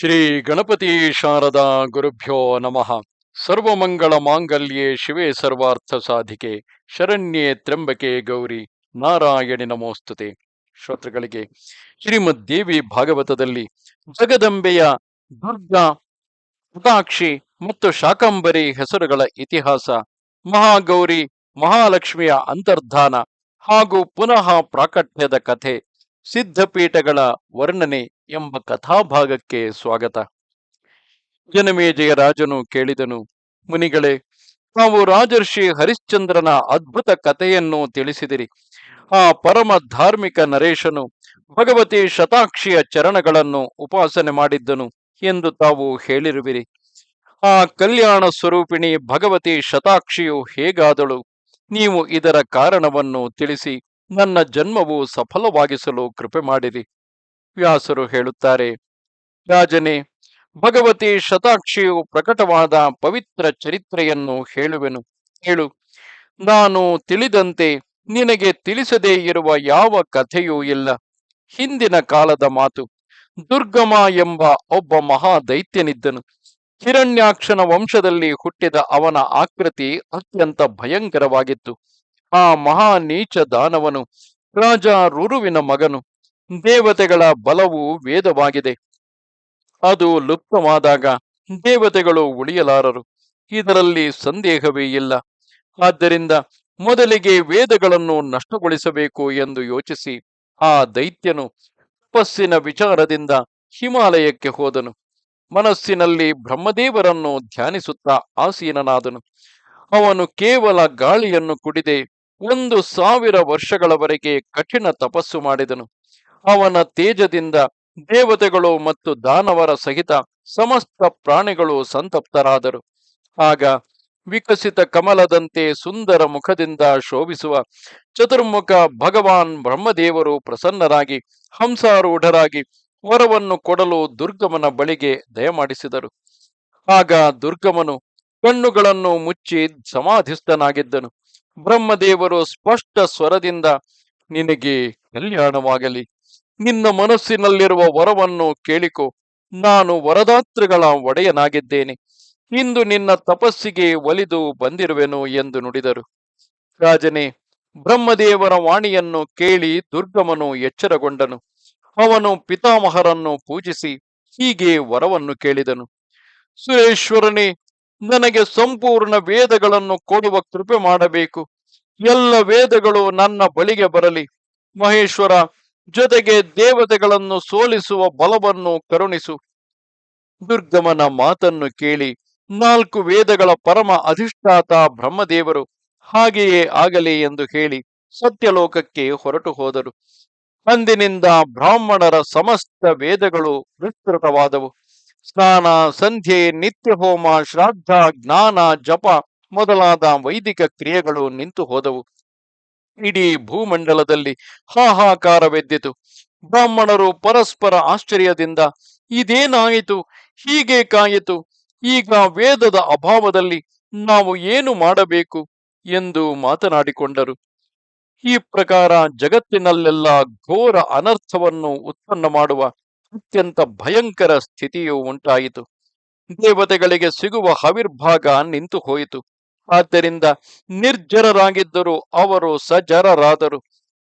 ಶ್ರೀ ಗಣಪತಿ ಶಾರದಾ ಗುರುಭ್ಯೋ ನಮಃ. ಸರ್ವಮಂಗಳ ಮಾಂಗಲ್ಯೆ ಶಿವೆ ಸರ್ವಾರ್ಥ ಸಾಧಿಕೆ, ಶರಣ್ಯೆ ತ್ರ್ಯಂಬಕೆ ಗೌರಿ, ನಾರಾಯಣಿ ನಮೋಸ್ತುತೆ. ಶ್ರೋತೃಗಳಿಗೆ ಶ್ರೀಮದ್ ದೇವಿ ಭಾಗವತದಲ್ಲಿ ಜಗದಂಬೆಯ ದುರ್ಗಾ, ಉದಾಕ್ಷಿ ಮತ್ತು ಶಾಕಂಬರಿ ಹೆಸರುಗಳ ಇತಿಹಾಸ, ಮಹಾಗೌರಿ, ಮಹಾಲಕ್ಷ್ಮಿಯ ಅಂತರ್ಧಾನ ಹಾಗೂ ಪುನಃ ಪ್ರಾಕಟ್ಯದ ಕಥೆ, ಸಿದ್ಧಪೀಠಗಳ ವರ್ಣನೆ ಎಂಬ ಕಥಾಭಾಗಕ್ಕೆ ಸ್ವಾಗತ. ಜನಮೇಜಯ ರಾಜನು ಕೇಳಿದನು, ಮುನಿಗಳೇ, ನಾವು ರಾಜರ್ಷಿ ಹರಿಶ್ಚಂದ್ರನ ಅದ್ಭುತ ಕಥೆಯನ್ನು ತಿಳಿಸಿದಿರಿ. ಆ ಪರಮ ಧಾರ್ಮಿಕ ನರೇಶನು ಭಗವತಿ ಶತಾಕ್ಷಿಯ ಚರಣಗಳನ್ನು ಉಪಾಸನೆ ಮಾಡಿದ್ದನು ಎಂದು ತಾವು ಹೇಳಿರುವಿರಿ. ಆ ಕಲ್ಯಾಣ ಸ್ವರೂಪಿಣಿ ಭಗವತಿ ಶತಾಕ್ಷಿಯು ಹೇಗಾದಳು? ನೀವು ಇದರ ಕಾರಣವನ್ನು ತಿಳಿಸಿ ನನ್ನ ಜನ್ಮವು ಸಫಲವಾಗಿಸಲು ಕೃಪೆ ಮಾಡಿರಿ. ವ್ಯಾಸರು ಹೇಳುತ್ತಾರೆ, ರಾಜನೇ, ಭಗವತಿ ಶತಾಕ್ಷಿಯು ಪ್ರಕಟವಾದ ಪವಿತ್ರ ಚರಿತ್ರೆಯನ್ನು ಹೇಳುವೆನು. ಹೇಳು, ನಾನು ತಿಳಿದಂತೆ ನಿನಗೆ ತಿಳಿಸದೇ ಇರುವ ಯಾವ ಕಥೆಯೂ ಇಲ್ಲ. ಹಿಂದಿನ ಕಾಲದ ಮಾತು, ದುರ್ಗಮ ಎಂಬ ಒಬ್ಬ ಮಹಾ ದೈತ್ಯನಿದ್ದನು ಹಿರಣ್ಯಾಕ್ಷನ ವಂಶದಲ್ಲಿ ಹುಟ್ಟಿದ ಅವನ ಆಕೃತಿ ಅತ್ಯಂತ ಭಯಂಕರವಾಗಿತ್ತು. ಆ ಮಹಾ ನೀಚ ದಾನವನು ರಾಜ ರುರುವಿನ ಮಗನು. ದೇವತೆಗಳ ಬಲವು ವೇದವಾಗಿದೆ. ಅದು ಲುಪ್ತವಾದಾಗ ದೇವತೆಗಳು ಉಳಿಯಲಾರರು. ಇದರಲ್ಲಿ ಸಂದೇಹವೇ ಇಲ್ಲ. ಆದ್ದರಿಂದ ಮೊದಲಿಗೆ ವೇದಗಳನ್ನು ನಷ್ಟಗೊಳಿಸಬೇಕು ಎಂದು ಯೋಚಿಸಿ. ಆ ದೈತ್ಯನು ತಪಸ್ಸಿನ ವಿಚಾರದಿಂದ ಹಿಮಾಲಯಕ್ಕೆ ಹೋದನು. ಮನಸ್ಸಿನಲ್ಲಿ ಬ್ರಹ್ಮದೇವರನ್ನು ಧ್ಯಾನಿಸುತ್ತಾ ಆಸೀನನಾದನು. ಅವನು ಕೇವಲ ಗಾಳಿಯನ್ನು ಕುಡಿದೆ, ಒಂದು ಸಾವಿರ ವರ್ಷಗಳವರೆಗೆ ಕಠಿಣ ತಪಸ್ಸು ಮಾಡಿದನು. ಅವನ ತೇಜದಿಂದ ದೇವತೆಗಳು ಮತ್ತು ದಾನವರ ಸಹಿತ ಸಮಸ್ತ ಪ್ರಾಣಿಗಳು ಸಂತಪ್ತರಾದರು. ಆಗ ವಿಕಸಿತ ಕಮಲದಂತೆ ಸುಂದರ ಮುಖದಿಂದ ಶೋಭಿಸುವ ಚತುರ್ಮುಖ ಭಗವಾನ್ ಬ್ರಹ್ಮದೇವರು ಪ್ರಸನ್ನರಾಗಿ, ಹಂಸಾರೂಢರಾಗಿ ವರವನ್ನು ಕೊಡಲು ದುರ್ಗಮನ ಬಳಿಗೆ ದಯಮಾಡಿಸಿದರು. ಆಗ ದುರ್ಗಮನು ಕಣ್ಣುಗಳನ್ನು ಮುಚ್ಚಿ ಸಮಾಧಿಸ್ಥನಾಗಿದ್ದನು. ಬ್ರಹ್ಮದೇವರು ಸ್ಪಷ್ಟ ಸ್ವರದಿಂದ, ನಿನಗೆ ಕಲ್ಯಾಣವಾಗಲಿ. ನಿನ್ನ ಮನಸ್ಸಿನಲ್ಲಿರುವ ವರವನ್ನು ಕೇಳಿಕೊ. ನಾನು ವರದಾತ್ರಿಗಳ ಒಡೆಯನಾಗಿದ್ದೇನೆ. ಇಂದು ನಿನ್ನ ತಪಸ್ಸಿಗೆ ಒಲಿದು ಬಂದಿರುವೆನು ಎಂದು ನುಡಿದರು. ರಾಜನೇ, ಬ್ರಹ್ಮದೇವರ ವಾಣಿಯನ್ನು ಕೇಳಿ ದುರ್ಗಮನು ಎಚ್ಚರಗೊಂಡನು. ಅವನು ಪಿತಾಮಹರನ್ನು ಪೂಜಿಸಿ ಹೀಗೆ ವರವನ್ನು ಕೇಳಿದನು. ಸುರೇಶ್ವರನೇ, ನನಗೆ ಸಂಪೂರ್ಣ ವೇದಗಳನ್ನು ಕೊಡುವ ಕೃಪೆ ಮಾಡಬೇಕು. ಎಲ್ಲ ವೇದಗಳು ನನ್ನ ಬಳಿಗೆ ಬರಲಿ. ಮಹೇಶ್ವರ ಜೊತೆಗೆ ದೇವತೆಗಳನ್ನು ಸೋಲಿಸುವ ಬಲವನ್ನು ಕರುಣಿಸು. ದುರ್ಗಮನ ಮಾತನ್ನು ಕೇಳಿ ನಾಲ್ಕು ವೇದಗಳ ಪರಮ ಅಧಿಷ್ಠಾತ ಬ್ರಹ್ಮದೇವರು ಹಾಗೆಯೇ ಆಗಲಿ ಎಂದು ಹೇಳಿ ಸತ್ಯಲೋಕಕ್ಕೆ ಹೊರಟು ಹೋದರು. ಅಂದಿನಿಂದ ಬ್ರಾಹ್ಮಣರ ಸಮಸ್ತ ವೇದಗಳು ವಿಸ್ತೃತವಾದವು. ಸ್ನಾನ, ಸಂಧ್ಯೆ, ನಿತ್ಯ ಹೋಮ, ಶ್ರಾದ್ದ, ಜ್ಞಾನ, ಜಪ ಮೊದಲಾದ ವೈದಿಕ ಕ್ರಿಯೆಗಳು ನಿಂತು ಹೋದವು. ಇಡೀ ಭೂಮಂಡಲದಲ್ಲಿ ಹಾಹಾಕಾರವೆದ್ದಿತು ಬ್ರಾಹ್ಮಣರು ಪರಸ್ಪರ ಆಶ್ಚರ್ಯದಿಂದ, ಇದೇನಾಯಿತು? ಹೀಗೆ ಕಾಯಿತು? ಈಗ ವೇದದ ಅಭಾವದಲ್ಲಿ ನಾವು ಏನು ಮಾಡಬೇಕು? ಎಂದು ಮಾತನಾಡಿಕೊಂಡರು. ಈ ಪ್ರಕಾರ ಜಗತ್ತಿನಲ್ಲೆಲ್ಲ ಘೋರ ಅನರ್ಥವನ್ನು ಉತ್ಪನ್ನ ಮಾಡುವ ಅತ್ಯಂತ ಭಯಂಕರ ಸ್ಥಿತಿಯು ಉಂಟಾಯಿತು. ದೇವತೆಗಳಿಗೆ ಸಿಗುವ ಹವಿರ್ಭಾಗ ನಿಂತು ಹೋಯಿತು ಆದ್ದರಿಂದ ನಿರ್ಜರರಾಗಿದ್ದರು, ಅವರು ಸಜರರಾದರು.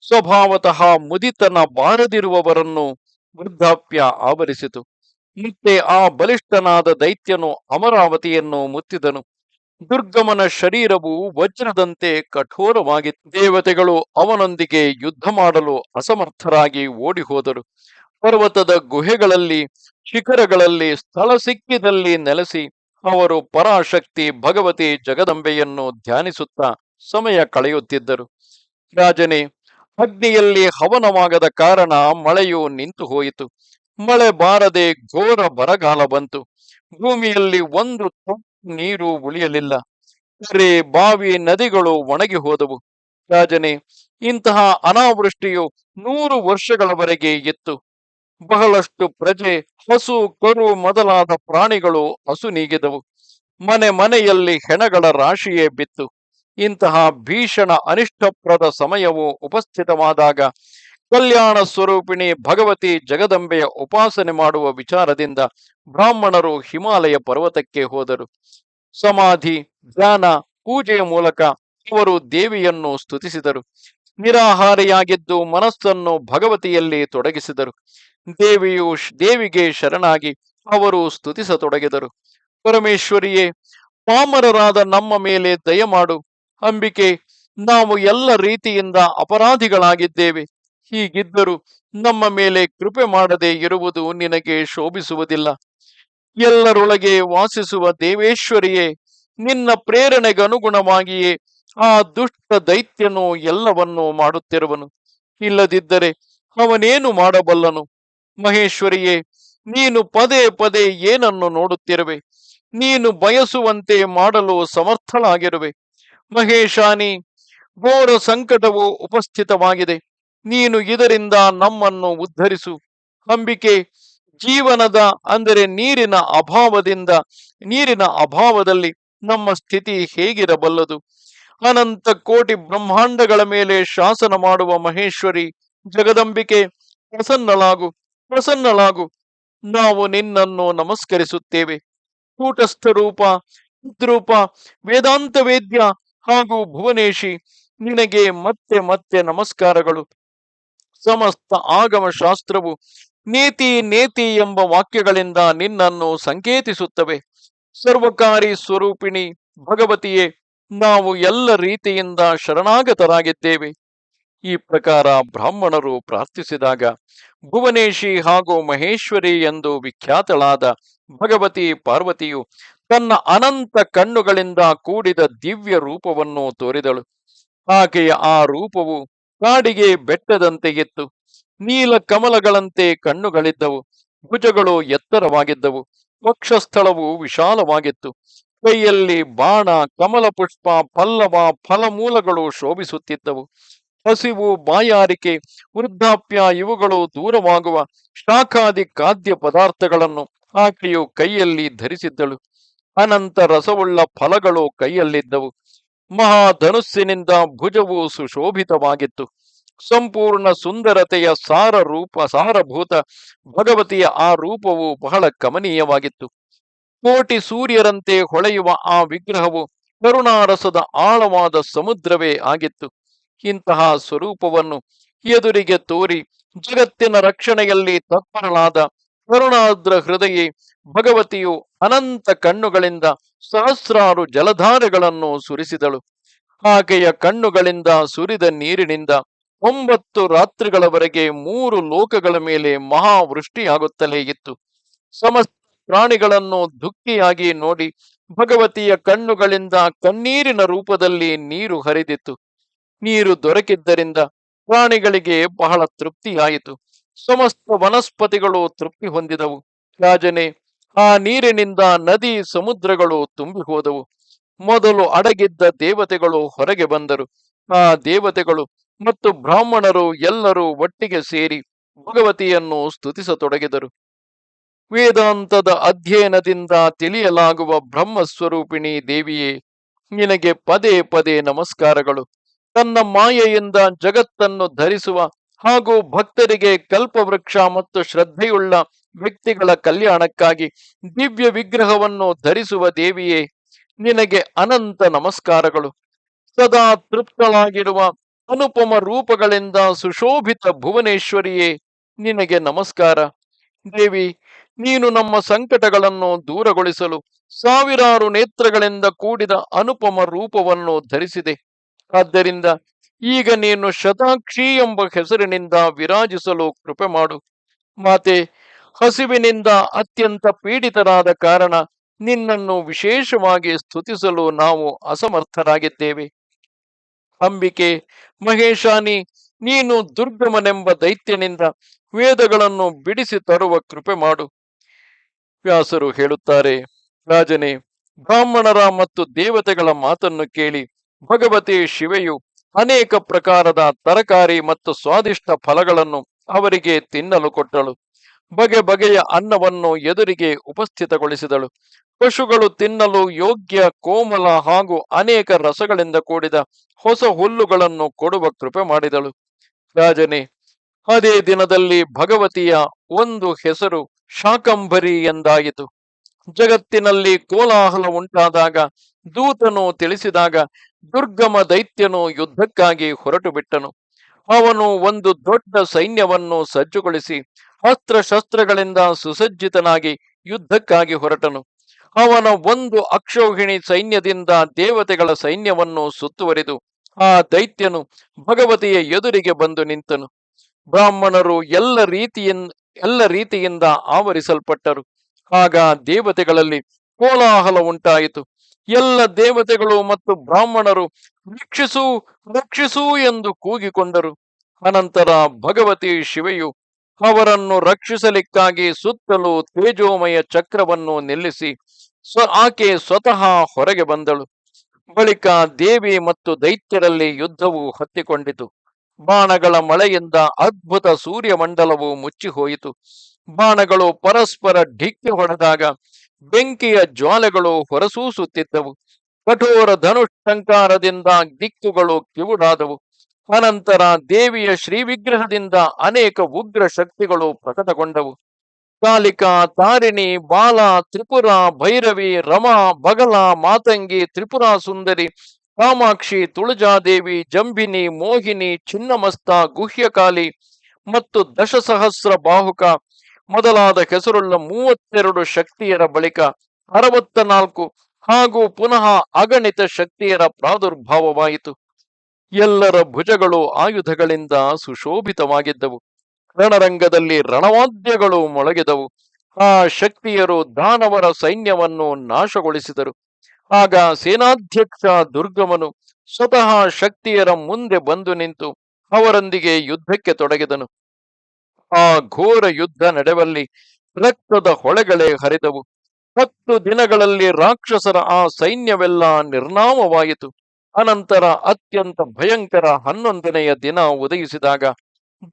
ಸ್ವಭಾವತಃ ಮುದಿತನ ಬಾರದಿರುವವರನ್ನು ವೃದ್ಧಾಪ್ಯ ಆವರಿಸಿತು. ಮತ್ತೆ ಆ ಬಲಿಷ್ಠನಾದ ದೈತ್ಯನು ಅಮರಾವತಿಯನ್ನು ಮುತ್ತಿದನು. ದುರ್ಗಮನ ಶರೀರವು ವಜ್ರದಂತೆ ಕಠೋರವಾಗಿತ್ತು. ದೇವತೆಗಳು ಅವನೊಂದಿಗೆ ಯುದ್ಧ ಮಾಡಲು ಅಸಮರ್ಥರಾಗಿ ಓಡಿ ಹೋದರು ಪರ್ವತದ ಗುಹೆಗಳಲ್ಲಿ, ಶಿಖರಗಳಲ್ಲಿ ಸ್ಥಳ ಸಿಕ್ಕಿದಲ್ಲಿ ನೆಲೆಸಿ ಅವರು ಪರಾಶಕ್ತಿ ಭಗವತಿ ಜಗದಂಬೆಯನ್ನು ಧ್ಯಾನಿಸುತ್ತಾ ಸಮಯ ಕಳೆಯುತ್ತಿದ್ದರು. ರಾಜನೇ, ಅಗ್ನಿಯಲ್ಲಿ ಹವನವಾಗದ ಕಾರಣ ಮಳೆಯು ನಿಂತು ಹೋಯಿತು. ಮಳೆ ಬಾರದೆ ಘೋರ ಬರಗಾಲ ಬಂತು. ಭೂಮಿಯಲ್ಲಿ ಒಂದು ನೀರು ಉಳಿಯಲಿಲ್ಲ. ಕರೆ ಬಾವಿ ನದಿಗಳು ಒಣಗಿ ಹೋದವು. ರಾಜನೇ, ಇಂತಹ ಅನಾವೃಷ್ಟಿಯು ನೂರು ವರ್ಷಗಳವರೆಗೆ ಇತ್ತು. ಬಹಳಷ್ಟು ಪ್ರಜೆ ಹಸು ಕರು ಮೊದಲಾದ ಪ್ರಾಣಿಗಳು ಹಸು ನೀಗಿದವು. ಮನೆ ಮನೆಯಲ್ಲಿ ಹೆಣಗಳ ರಾಶಿಯೇ ಬಿತ್ತು. ಇಂತಹ ಭೀಷಣ ಅನಿಷ್ಟಪ್ರದ ಸಮಯವು ಉಪಸ್ಥಿತವಾದಾಗ ಕಲ್ಯಾಣ ಸ್ವರೂಪಿಣಿ ಭಗವತಿ ಜಗದಂಬೆಯ ಉಪಾಸನೆ ಮಾಡುವ ವಿಚಾರದಿಂದ ಬ್ರಾಹ್ಮಣರು ಹಿಮಾಲಯ ಪರ್ವತಕ್ಕೆ ಹೋದರು. ಸಮಾಧಿ, ಧ್ಯಾನ, ಪೂಜೆಯ ಮೂಲಕ ಅವರು ದೇವಿಯನ್ನು ಸ್ತುತಿಸಿದರು. ನಿರಾಹಾರಿಯಾಗಿದ್ದು ಮನಸ್ಸನ್ನು ಭಗವತಿಯಲ್ಲಿ ತೊಡಗಿಸಿದರು. ದೇವಿಯು ದೇವಿಗೆ ಶರಣಾಗಿ ಅವರು ಸ್ತುತಿಸತೊಡಗಿದರು. ಪರಮೇಶ್ವರಿಯೇ, ಪಾಮರರಾದ ನಮ್ಮ ಮೇಲೆ ದಯಮಾಡು ಅಂಬಿಕೆ, ನಾವು ಎಲ್ಲ ರೀತಿಯಿಂದ ಅಪರಾಧಿಗಳಾಗಿದ್ದೇವೆ. ಹೀಗಿದ್ದರೂ ನಮ್ಮ ಮೇಲೆ ಕೃಪೆ ಮಾಡದೆ ಇರುವುದು ನಿನಗೆ ಶೋಭಿಸುವುದಿಲ್ಲ. ಎಲ್ಲರೊಳಗೆ ವಾಸಿಸುವ ದೇವೇಶ್ವರಿಯೇ, ನಿನ್ನ ಪ್ರೇರಣೆಗನುಗುಣವಾಗಿಯೇ ಆ ದುಷ್ಟ ದೈತ್ಯನು ಎಲ್ಲವನ್ನೂ ಮಾಡುತ್ತಿರುವನು. ಇಲ್ಲದಿದ್ದರೆ ಅವನೇನು ಮಾಡಬಲ್ಲನು? ಮಹೇಶ್ವರಿಯೇ, ನೀನು ಪದೇ ಪದೇ ಏನನ್ನು ನೋಡುತ್ತಿರುವೆ? ನೀನು ಬಯಸುವಂತೆ ಮಾಡಲು ಸಮರ್ಥಳಾಗಿರುವೆ. ಮಹೇಶಾನಿ, ಘೋರ ಸಂಕಟವು ಉಪಸ್ಥಿತವಾಗಿದೆ. ನೀನು ಇದರಿಂದ ನಮ್ಮನ್ನು ಉದ್ಧರಿಸು. ಅಂಬಿಕೆ ಜೀವನದ, ಅಂದರೆ ನೀರಿನ ಅಭಾವದಿಂದ, ನೀರಿನ ಅಭಾವದಲ್ಲಿ ನಮ್ಮ ಸ್ಥಿತಿ ಹೇಗಿರಬಲ್ಲದು? ಅನಂತ ಕೋಟಿ ಬ್ರಹ್ಮಾಂಡಗಳ ಮೇಲೆ ಶಾಸನ ಮಾಡುವ ಮಹೇಶ್ವರಿ ಜಗದಂಬಿಕೆ, ಪ್ರಸನ್ನಳಾಗು ಪ್ರಸನ್ನಳಾಗು. ನಾವು ನಿನ್ನನ್ನು ನಮಸ್ಕರಿಸುತ್ತೇವೆ. ಕೂಟಸ್ಥ ರೂಪ ವೇದಾಂತ ವೇದ್ಯ ಹಾಗೂ ಭುವನೇಶಿ, ನಿನಗೆ ಮತ್ತೆ ಮತ್ತೆ ನಮಸ್ಕಾರಗಳು. ಸಮಸ್ತ ಆಗಮ ಶಾಸ್ತ್ರವು ನೇತಿ ನೇತಿ ಎಂಬ ವಾಕ್ಯಗಳಿಂದ ನಿನ್ನನ್ನು ಸಂಕೇತಿಸುತ್ತವೆ. ಸರ್ವಕಾರಿ ಸ್ವರೂಪಿಣಿ ಭಗವತಿಯೇ ನಾವು ಎಲ್ಲ ರೀತಿಯಿಂದ ಶರಣಾಗತರಾಗಿದ್ದೇವೆ. ಈ ಪ್ರಕಾರ ಬ್ರಾಹ್ಮಣರು ಪ್ರಾರ್ಥಿಸಿದಾಗ ಭುವನೇಶಿ ಹಾಗೂ ಮಹೇಶ್ವರಿ ಎಂದು ವಿಖ್ಯಾತಳಾದ ಭಗವತಿ ಪಾರ್ವತಿಯು ತನ್ನ ಅನಂತ ಕಣ್ಣುಗಳಿಂದ ಕೂಡಿದ ದಿವ್ಯ ರೂಪವನ್ನು ತೋರಿದಳು. ಆಕೆಯ ಆ ರೂಪವು ಕಾಡಿಗೆ ಬೆಟ್ಟದಂತೆ ಇತ್ತು. ನೀಲ ಕಮಲಗಳಂತೆ ಕಣ್ಣುಗಳಿದ್ದವು. ಭುಜಗಳು ಎತ್ತರವಾಗಿದ್ದವು. ವಕ್ಷಸ್ಥಳವು ವಿಶಾಲವಾಗಿತ್ತು. ಕೈಯಲ್ಲಿ ಬಾಣ, ಕಮಲ ಪುಷ್ಪ, ಪಲ್ಲವ, ಫಲಮೂಲಗಳು ಶೋಭಿಸುತ್ತಿದ್ದವು. ಹಸಿವು ಬಾಯಾರಿಕೆ ವೃದ್ಧಾಪ್ಯ ಇವುಗಳು ದೂರವಾಗುವ ಶಾಖಾದಿ ಖಾದ್ಯ ಪದಾರ್ಥಗಳನ್ನು ಆಕೆಯು ಕೈಯಲ್ಲಿ ಧರಿಸಿದ್ದಳು. ಅನಂತ ರಸವುಳ್ಳ ಫಲಗಳು ಕೈಯಲ್ಲಿದ್ದವು. ಮಹಾಧನುಸ್ಸಿನಿಂದ ಭುಜವು ಸುಶೋಭಿತವಾಗಿತ್ತು. ಸಂಪೂರ್ಣ ಸುಂದರತೆಯ ಸಾರ ರೂಪ ಸಾರಭೂತ ಭಗವತಿಯ ಆ ರೂಪವು ಬಹಳ ಕಮನೀಯವಾಗಿತ್ತು. ಕೋಟಿ ಸೂರ್ಯರಂತೆ ಹೊಳೆಯುವ ಆ ವಿಗ್ರಹವು ಕರುಣಾರಸದ ಆಳವಾದ ಸಮುದ್ರವೇ ಆಗಿತ್ತು. ಇಂತಹ ಸ್ವರೂಪವನ್ನು ಎದುರಿಗೆ ತೋರಿ ಜಗತ್ತಿನ ರಕ್ಷಣೆಯಲ್ಲಿ ತತ್ಪರಳಾದ ಕರುಣಾದ್ರ ಹೃದಯ ಭಗವತಿಯು ಅನಂತ ಕಣ್ಣುಗಳಿಂದ ಸಹಸ್ರಾರು ಜಲಧಾರೆಗಳನ್ನು ಸುರಿಸಿದಳು. ಆಕೆಯ ಕಣ್ಣುಗಳಿಂದ ಸುರಿದ ನೀರಿನಿಂದ ಒಂಬತ್ತು ರಾತ್ರಿಗಳವರೆಗೆ ಮೂರು ಲೋಕಗಳ ಮೇಲೆ ಮಹಾವೃಷ್ಟಿಯಾಗುತ್ತಲೇ ಇತ್ತು. ಸಮಸ್ತ ಪ್ರಾಣಿಗಳನ್ನು ದುಃಖಿಯಾಗಿ ನೋಡಿ ಭಗವತಿಯ ಕಣ್ಣುಗಳಿಂದ ಕಣ್ಣೀರಿನ ರೂಪದಲ್ಲಿ ನೀರು ಹರಿದಿತ್ತು. ನೀರು ದೊರಕಿದ್ದರಿಂದ ಪ್ರಾಣಿಗಳಿಗೆ ಬಹಳ ತೃಪ್ತಿಯಾಯಿತು. ಸಮಸ್ತ ವನಸ್ಪತಿಗಳು ತೃಪ್ತಿ ಹೊಂದಿದವು. ರಾಜನೇ, ಆ ನೀರಿನಿಂದ ನದಿ, ಸಮುದ್ರಗಳು ತುಂಬಿ ಹೋದವು ಮೊದಲು ಅಡಗಿದ್ದ ದೇವತೆಗಳು ಹೊರಗೆ ಬಂದರು. ಆ ದೇವತೆಗಳು ಮತ್ತು ಬ್ರಾಹ್ಮಣರು ಎಲ್ಲರೂ ಒಟ್ಟಿಗೆ ಸೇರಿ ಭಗವತಿಯನ್ನು ಸ್ತುತಿಸತೊಡಗಿದರು. ವೇದಾಂತದ ಅಧ್ಯಯನದಿಂದ ತಿಳಿಯಲಾಗುವ ಬ್ರಹ್ಮಸ್ವರೂಪಿಣಿ ದೇವಿಯೇ, ನಿನಗೆ ಪದೇ ಪದೇ ನಮಸ್ಕಾರಗಳು. ತನ್ನ ಮಾಯೆಯಿಂದ ಜಗತ್ತನ್ನು ಧರಿಸುವ ಹಾಗೂ ಭಕ್ತರಿಗೆ ಕಲ್ಪವೃಕ್ಷ ಮತ್ತು ಶ್ರದ್ಧೆಯುಳ್ಳ ವ್ಯಕ್ತಿಗಳ ಕಲ್ಯಾಣಕ್ಕಾಗಿ ದಿವ್ಯ ವಿಗ್ರಹವನ್ನು ಧರಿಸುವ ದೇವಿಯೇ, ನಿನಗೆ ಅನಂತ ನಮಸ್ಕಾರಗಳು. ಸದಾ ತೃಪ್ತಳಾಗಿರುವ ಅನುಪಮ ರೂಪಗಳಿಂದ ಸುಶೋಭಿತ ಭುವನೇಶ್ವರಿಯೇ, ನಿನಗೆ ನಮಸ್ಕಾರ. ದೇವಿ ನೀನು ನಮ್ಮ ಸಂಕಟಗಳನ್ನು ದೂರಗೊಳಿಸಲು ಸಾವಿರಾರು ನೇತ್ರಗಳಿಂದ ಕೂಡಿದ ಅನುಪಮ ರೂಪವನ್ನು ಧರಿಸಿದೆ. ಆದ್ದರಿಂದ ಈಗ ನೀನು ಶತಾಕ್ಷಿ ಎಂಬ ಹೆಸರಿನಿಂದ ವಿರಾಜಿಸಲು ಕೃಪೆ ಮಾಡು. ಮಾತೆ, ಹಸಿವಿನಿಂದ ಅತ್ಯಂತ ಪೀಡಿತರಾದ ಕಾರಣ ನಿನ್ನನ್ನು ವಿಶೇಷವಾಗಿ ಸ್ತುತಿಸಲು ನಾವು ಅಸಮರ್ಥರಾಗಿದ್ದೇವೆ. ಅಂಬಿಕೆ, ಮಹೇಶಾನಿ, ನೀನು ದುರ್ಗಮನೆಂಬ ದೈತ್ಯನಿಂದ ವೇದಗಳನ್ನು ಬಿಡಿಸಿ ತರುವ ಕೃಪೆ ಮಾಡು. ವ್ಯಾಸರು ಹೇಳುತ್ತಾರೆ, ರಾಜನೇ, ಬ್ರಾಹ್ಮಣರ ಮತ್ತು ದೇವತೆಗಳ ಮಾತನ್ನು ಕೇಳಿ ಭಗವತಿ ಶಿವೆಯು ಅನೇಕ ಪ್ರಕಾರದ ತರಕಾರಿ ಮತ್ತು ಸ್ವಾದಿಷ್ಟ ಫಲಗಳನ್ನು ಅವರಿಗೆ ತಿನ್ನಲು ಕೊಟ್ಟಳು. ಬಗೆ ಬಗೆಯ ಅನ್ನವನ್ನು ಎದುರಿಗೆ ಉಪಸ್ಥಿತಗೊಳಿಸಿದಳು. ಪಶುಗಳು ತಿನ್ನಲು ಯೋಗ್ಯ ಕೋಮಲ ಹಾಗೂ ಅನೇಕ ರಸಗಳಿಂದ ಕೂಡಿದ ಹೊಸ ಹುಲ್ಲುಗಳನ್ನು ಕೊಡುವ ಕೃಪೆ ಮಾಡಿದಳು. ರಾಜನೇ, ಅದೇ ದಿನದಲ್ಲಿ ಭಗವತಿಯ ಒಂದು ಹೆಸರು ಶಾಕಂಭರಿ ಎಂದಾಯಿತು. ಜಗತ್ತಿನಲ್ಲಿ ಕೋಲಾಹಲ ಉಂಟಾದಾಗ, ದೂತನು ತಿಳಿಸಿದಾಗ, ದುರ್ಗಮ ದೈತ್ಯನು ಯುದ್ಧಕ್ಕಾಗಿ ಹೊರಟು ಬಿಟ್ಟನು ಅವನು ಒಂದು ದೊಡ್ಡ ಸೈನ್ಯವನ್ನು ಸಜ್ಜುಗೊಳಿಸಿ, ಅಸ್ತ್ರಶಸ್ತ್ರಗಳಿಂದ ಸುಸಜ್ಜಿತನಾಗಿ ಯುದ್ಧಕ್ಕಾಗಿ ಹೊರಟನು. ಅವನ ಒಂದು ಅಕ್ಷೌಹಿಣಿ ಸೈನ್ಯದಿಂದ ದೇವತೆಗಳ ಸೈನ್ಯವನ್ನು ಸುತ್ತುವರಿದು, ಆ ದೈತ್ಯನು ಭಗವತಿಯ ಎದುರಿಗೆ ಬಂದು ನಿಂತನು. ಬ್ರಾಹ್ಮಣರು ಎಲ್ಲ ರೀತಿಯಿಂದ ಎಲ್ಲ ರೀತಿಯಿಂದ ಆವರಿಸಲ್ಪಟ್ಟರು. ಆಗ ದೇವತೆಗಳಲ್ಲಿ ಕೋಲಾಹಲ ಉಂಟಾಯಿತು. ಎಲ್ಲ ದೇವತೆಗಳು ಮತ್ತು ಬ್ರಾಹ್ಮಣರು ರಕ್ಷಿಸು ರಕ್ಷಿಸು ಎಂದು ಕೂಗಿಕೊಂಡರು. ಅನಂತರ ಭಗವತಿ ಶಿವೆಯು ಅವರನ್ನು ರಕ್ಷಿಸಲಿಕ್ಕಾಗಿ ಸುತ್ತಲೂ ತೇಜೋಮಯ ಚಕ್ರವನ್ನು ನಿಲ್ಲಿಸಿ ಸ್ವ ಆಕೆ ಸ್ವತಃ ಹೊರಗೆ ಬಂದಳು. ಬಳಿಕ ದೇವಿ ಮತ್ತು ದೈತ್ಯರಲ್ಲಿ ಯುದ್ಧವು ಹತ್ತಿಕೊಂಡಿತು. ಬಾಣಗಳ ಮಳೆಯಿಂದ ಅದ್ಭುತ ಸೂರ್ಯಮಂಡಲವು ಮುಚ್ಚಿಹೋಯಿತು. ಬಾಣಗಳು ಪರಸ್ಪರ ಢಿಕ್ಕಿ ಹೊಡೆದಾಗ ಬೆಂಕಿಯ ಜ್ವಾಲೆಗಳು ಹೊರಸೂಸುತ್ತಿದ್ದವು. ಕಠೋರ ಧನುಷ್ಠಂಕಾರದಿಂದ ದಿಕ್ಕುಗಳು ಕಿವುಡಾದವು. ಅನಂತರ ದೇವಿಯ ಶ್ರೀ ವಿಗ್ರಹದಿಂದ ಅನೇಕ ಉಗ್ರ ಶಕ್ತಿಗಳು ಪ್ರಕಟಗೊಂಡವು. ಕಾಲಿಕಾ, ತಾರಿಣಿ, ಬಾಲ, ತ್ರಿಪುರ, ಭೈರವಿ, ರಮಾ, ಬಗಲ, ಮಾತಂಗಿ, ತ್ರಿಪುರ ಸುಂದರಿ ಕಾಮಾಕ್ಷಿ, ತುಳಜಾದೇವಿ, ಜಂಬಿನಿ, ಮೋಹಿನಿ, ಚಿನ್ನಮಸ್ತ ಗುಹ್ಯಕಾಲಿ ಮತ್ತು ದಶಸಹಸ್ರ ಬಾಹುಕ ಮೊದಲಾದ ಹೆಸರುಳ್ಳ ಮೂವತ್ತೆರಡು ಶಕ್ತಿಯರ ಬಳಿಕ ಅರವತ್ತ ನಾಲ್ಕು ಹಾಗೂ ಪುನಃ ಅಗಣಿತ ಶಕ್ತಿಯರ ಪ್ರಾದುರ್ಭಾವವಾಯಿತು. ಎಲ್ಲರ ಭುಜಗಳು ಆಯುಧಗಳಿಂದ ಸುಶೋಭಿತವಾಗಿದ್ದವು. ರಣರಂಗದಲ್ಲಿ ರಣವಾದ್ಯಗಳು ಮೊಳಗಿದವು. ಆ ಶಕ್ತಿಯರು ದಾನವರ ಸೈನ್ಯವನ್ನು ನಾಶಗೊಳಿಸಿದರು. ಆಗ ಸೇನಾಧ್ಯಕ್ಷ ದುರ್ಗಮನು ಸ್ವತಃ ಶಕ್ತಿಯರ ಮುಂದೆ ಬಂದು ನಿಂತು ಅವರೊಂದಿಗೆ ಯುದ್ಧಕ್ಕೆ ತೊಡಗಿದನು. ಆ ಘೋರ ಯುದ್ಧ ನಡೆವಲ್ಲಿ ರಕ್ತದ ಹೊಳೆಗಳೇ ಹರಿದವು. ಹತ್ತು ದಿನಗಳಲ್ಲಿ ರಾಕ್ಷಸರ ಆ ಸೈನ್ಯವೆಲ್ಲ ನಿರ್ನಾಮವಾಯಿತು. ಅನಂತರ ಅತ್ಯಂತ ಭಯಂಕರ ಹನ್ನೊಂದನೆಯ ದಿನ ಉದಯಿಸಿದಾಗ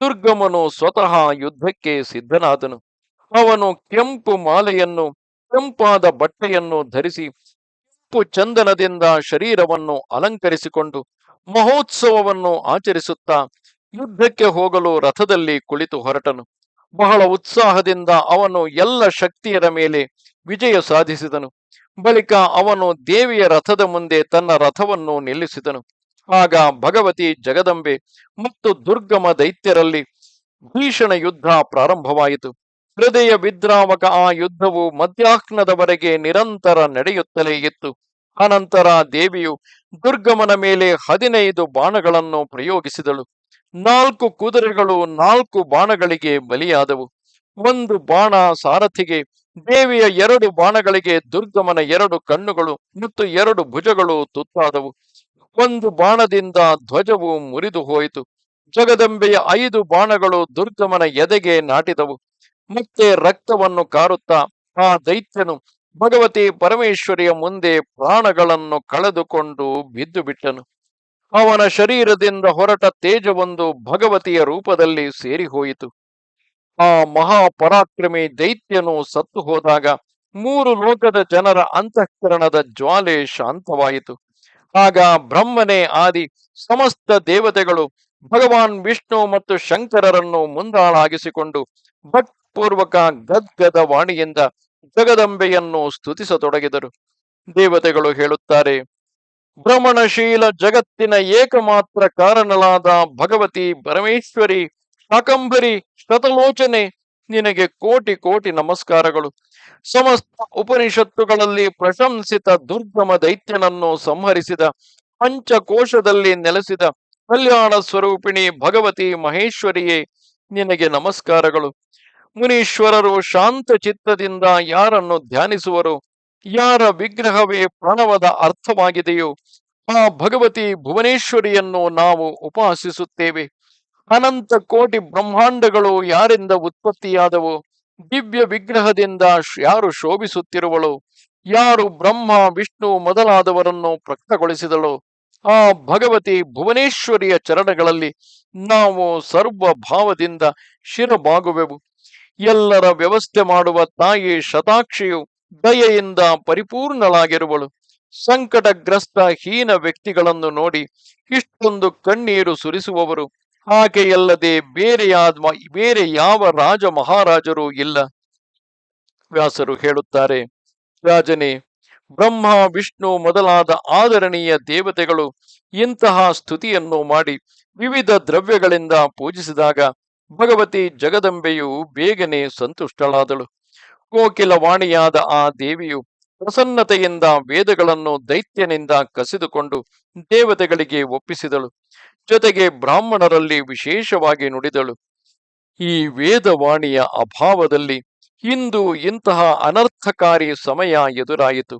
ದುರ್ಗಮನು ಸ್ವತಃ ಯುದ್ಧಕ್ಕೆ ಸಿದ್ಧನಾದನು. ಅವನು ಕೆಂಪು ಮಾಲೆಯನ್ನು, ಕೆಂಪಾದ ಬಟ್ಟೆಯನ್ನು ಧರಿಸಿ ಕೆಂಪು ಚಂದನದಿಂದ ಶರೀರವನ್ನು ಅಲಂಕರಿಸಿಕೊಂಡು ಮಹೋತ್ಸವವನ್ನು ಆಚರಿಸುತ್ತಾ ಯುದ್ಧಕ್ಕೆ ಹೋಗಲು ರಥದಲ್ಲಿ ಕುಳಿತು ಹೊರಟನು. ಬಹಳ ಉತ್ಸಾಹದಿಂದ ಅವನು ಎಲ್ಲ ಶಕ್ತಿಯರ ಮೇಲೆ ವಿಜಯ ಸಾಧಿಸಿದನು. ಬಳಿಕ ಅವನು ದೇವಿಯ ರಥದ ಮುಂದೆ ತನ್ನ ರಥವನ್ನು ನಿಲ್ಲಿಸಿದನು. ಆಗ ಭಗವತಿ ಜಗದಂಬೆ ಮತ್ತು ದುರ್ಗಮ ದೈತ್ಯರಲ್ಲಿ ಭೀಷಣ ಯುದ್ಧ ಪ್ರಾರಂಭವಾಯಿತು. ಹೃದಯ ವಿದ್ರಾವಕ ಆ ಯುದ್ಧವು ಮಧ್ಯಾಹ್ನದವರೆಗೆ ನಿರಂತರ ನಡೆಯುತ್ತಲೇ ಇತ್ತು. ಅನಂತರ ದೇವಿಯು ದುರ್ಗಮನ ಮೇಲೆ ಹದಿನೈದು ಬಾಣಗಳನ್ನು ಪ್ರಯೋಗಿಸಿದಳು. ನಾಲ್ಕು ಕುದುರೆಗಳು ನಾಲ್ಕು ಬಾಣಗಳಿಗೆ ಬಲಿಯಾದವು. ಒಂದು ಬಾಣ ಸಾರಥಿಗೆ, ದೇವಿಯ ಎರಡು ಬಾಣಗಳಿಗೆ ದುರ್ಗಮನ ಎರಡು ಕಣ್ಣುಗಳು ಮತ್ತು ಎರಡು ಭುಜಗಳು ತುತ್ತಾದವು. ಒಂದು ಬಾಣದಿಂದ ಧ್ವಜವು ಮುರಿದು ಹೋಯಿತು ಜಗದಂಬೆಯ ಐದು ಬಾಣಗಳು ದುರ್ಗಮನ ಎದೆಗೆ ನಾಟಿದವು. ಮತ್ತೆ ರಕ್ತವನ್ನು ಕಾರುತ್ತಾ ಆ ದೈತ್ಯನು ಭಗವತಿ ಪರಮೇಶ್ವರಿಯ ಮುಂದೆ ಪ್ರಾಣಗಳನ್ನು ಕಳೆದುಕೊಂಡು ಬಿದ್ದು ಬಿಟ್ಟನು. ಅವನ ಶರೀರದಿಂದ ಹೊರಟ ತೇಜವೊಂದು ಭಗವತಿಯ ರೂಪದಲ್ಲಿ ಸೇರಿಹೋಯಿತು. ಆ ಮಹಾಪರಾಕ್ರಮಿ ದೈತ್ಯನು ಸತ್ತು ಹೋದಾಗ ಮೂರು ಲೋಕದ ಜನರ ಅಂತಃಕರಣದ ಜ್ವಾಲೆ ಶಾಂತವಾಯಿತು. ಆಗ ಬ್ರಹ್ಮನೇ ಆದಿ ಸಮಸ್ತ ದೇವತೆಗಳು ಭಗವಾನ್ ವಿಷ್ಣು ಮತ್ತು ಶಂಕರರನ್ನು ಮುಂದಾಳಾಗಿಸಿಕೊಂಡು ಭಕ್ತಿಪೂರ್ವಕ ಗದ್ಗದ ವಾಣಿಯಿಂದ ಜಗದಂಬೆಯನ್ನು ಸ್ತುತಿಸತೊಡಗಿದರು. ದೇವತೆಗಳು ಹೇಳುತ್ತಾರೆ, ಭ್ರಮಣಶೀಲ ಜಗತ್ತಿನ ಏಕಮಾತ್ರ ಕಾರಣಲಾದ ಭಗವತಿ ಪರಮೇಶ್ವರಿ ಶಾಕಂಭರಿ ಶತಲೋಚನೆ, ನಿನಗೆ ಕೋಟಿ ಕೋಟಿ ನಮಸ್ಕಾರಗಳು. ಸಮಸ್ತ ಉಪನಿಷತ್ತುಗಳಲ್ಲಿ ಪ್ರಶಂಸಿತ ದುರ್ಗಮ ದೈತ್ಯನನ್ನು ಸಂಹರಿಸಿದ, ಪಂಚಕೋಶದಲ್ಲಿ ನೆಲೆಸಿದ ಕಲ್ಯಾಣ ಸ್ವರೂಪಿಣಿ ಭಗವತಿ ಮಹೇಶ್ವರಿಯೇ, ನಿನಗೆ ನಮಸ್ಕಾರಗಳು. ಮುನೀಶ್ವರರು ಶಾಂತ ಚಿತ್ತದಿಂದ ಯಾರನ್ನು ಧ್ಯಾನಿಸುವರು? ಯಾರ ವಿಗ್ರಹವೇ ಪ್ರಣವದ ಅರ್ಥವಾಗಿದೆಯೋ, ಆ ಭಗವತಿ ಭುವನೇಶ್ವರಿಯನ್ನು ನಾವು ಉಪಾಸಿಸುತ್ತೇವೆ. ಅನಂತ ಕೋಟಿ ಬ್ರಹ್ಮಾಂಡಗಳು ಯಾರಿಂದ ಉತ್ಪತ್ತಿಯಾದವು? ದಿವ್ಯ ವಿಗ್ರಹದಿಂದ ಯಾರು ಶೋಭಿಸುತ್ತಿರುವಳು? ಯಾರು ಬ್ರಹ್ಮ, ವಿಷ್ಣು ಮೊದಲಾದವರನ್ನು ಪ್ರಕಟಗೊಳಿಸಿದಳು? ಆ ಭಗವತಿ ಭುವನೇಶ್ವರಿಯ ಚರಣಗಳಲ್ಲಿ ನಾವು ಸರ್ವ ಭಾವದಿಂದ ಶಿರಬಾಗುವೆವು. ಎಲ್ಲರ ವ್ಯವಸ್ಥೆ ಮಾಡುವ ತಾಯಿ ಶತಾಕ್ಷಿಯು ದಯೆಯಿಂದ ಪರಿಪೂರ್ಣಳಾಗಿರುವಳು. ಸಂಕಟಗ್ರಸ್ತ ಹೀನ ವ್ಯಕ್ತಿಗಳನ್ನು ನೋಡಿ ಇಷ್ಟೊಂದು ಕಣ್ಣೀರು ಸುರಿಸುವವರು. ಹಾಗೆಯಲ್ಲದೆ ಬೇರೆಯಾದ ಬೇರೆ ಯಾವ ರಾಜ ಮಹಾರಾಜರು ಇಲ್ಲ. ವ್ಯಾಸರು ಹೇಳುತ್ತಾರೆ, ರಾಜನೇ, ಬ್ರಹ್ಮ, ವಿಷ್ಣು ಮೊದಲಾದ ಆದರಣೀಯ ದೇವತೆಗಳು ಇಂತಹ ಸ್ತುತಿಯನ್ನು ಮಾಡಿ ವಿವಿಧ ದ್ರವ್ಯಗಳಿಂದ ಪೂಜಿಸಿದಾಗ ಭಗವತಿ ಜಗದಂಬೆಯು ಬೇಗನೆ ಸಂತುಷ್ಟಳಾದಳು. ಕೋಕಿಲವಾಣಿಯಾದ ಆ ದೇವಿಯು ಪ್ರಸನ್ನತೆಯಿಂದ ವೇದಗಳನ್ನು ದೈತ್ಯನಿಂದ ಕಸಿದುಕೊಂಡು ದೇವತೆಗಳಿಗೆ ಒಪ್ಪಿಸಿದಳು. ಜೊತೆಗೆ ಬ್ರಾಹ್ಮಣರಲ್ಲಿ ವಿಶೇಷವಾಗಿ ನುಡಿದಳು. ಈ ವೇದವಾಣಿಯ ಅಭಾವದಲ್ಲಿ ಇಂದು ಇಂತಹ ಅನರ್ಥಕಾರಿ ಸಮಯ ಎದುರಾಯಿತು.